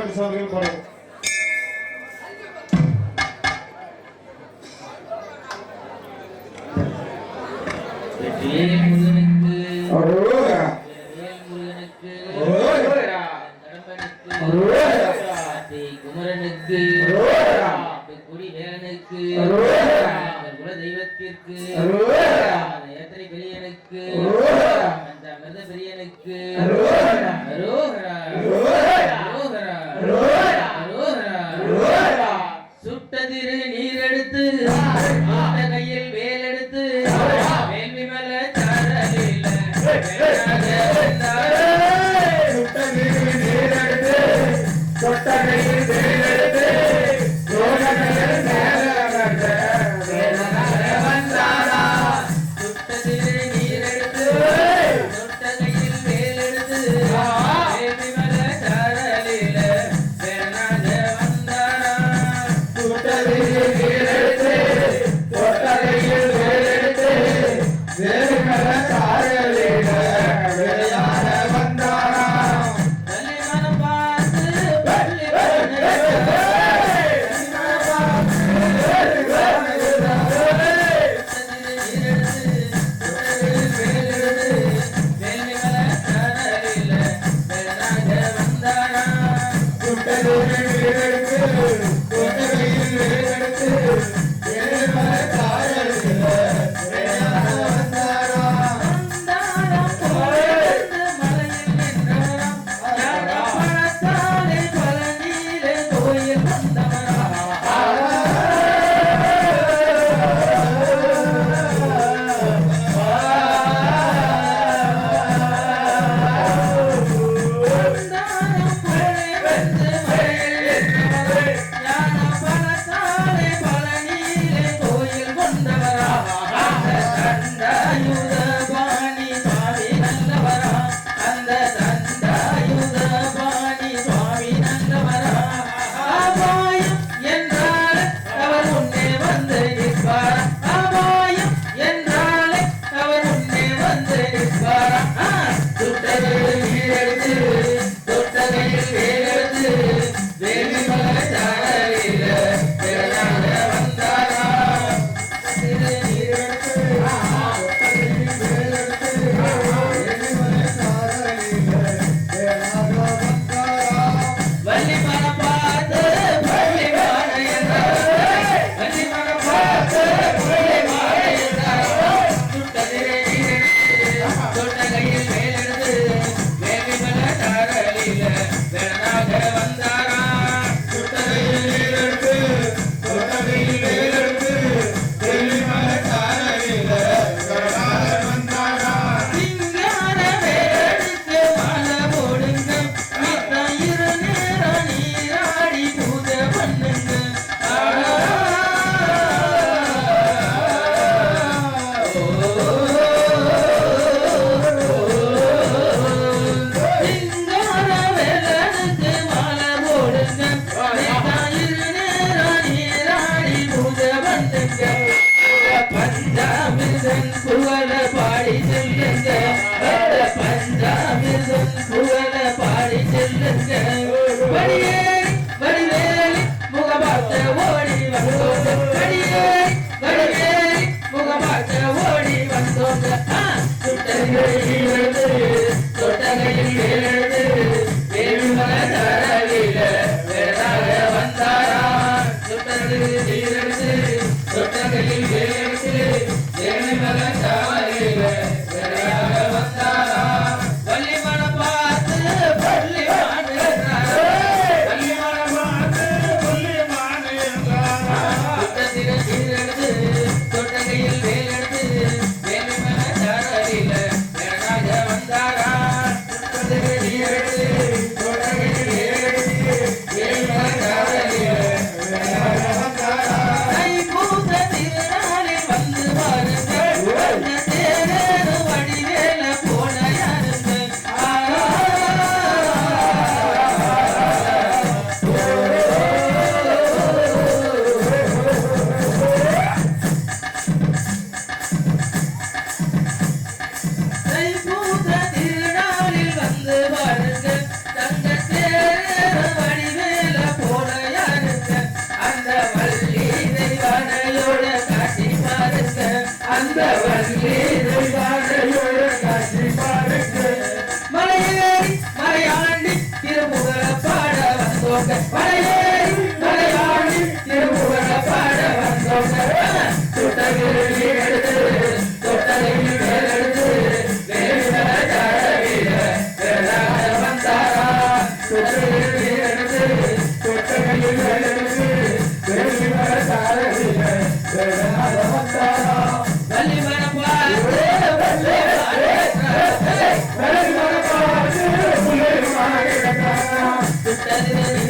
Confidence அவர்கள் குறையும் குமரனுக்கு குடிவேலனுக்கு தெய்வத்திற்கு ஏத்திரை பெரியனுக்கு அந்த பெரியனுக்கு that's last. Gracias.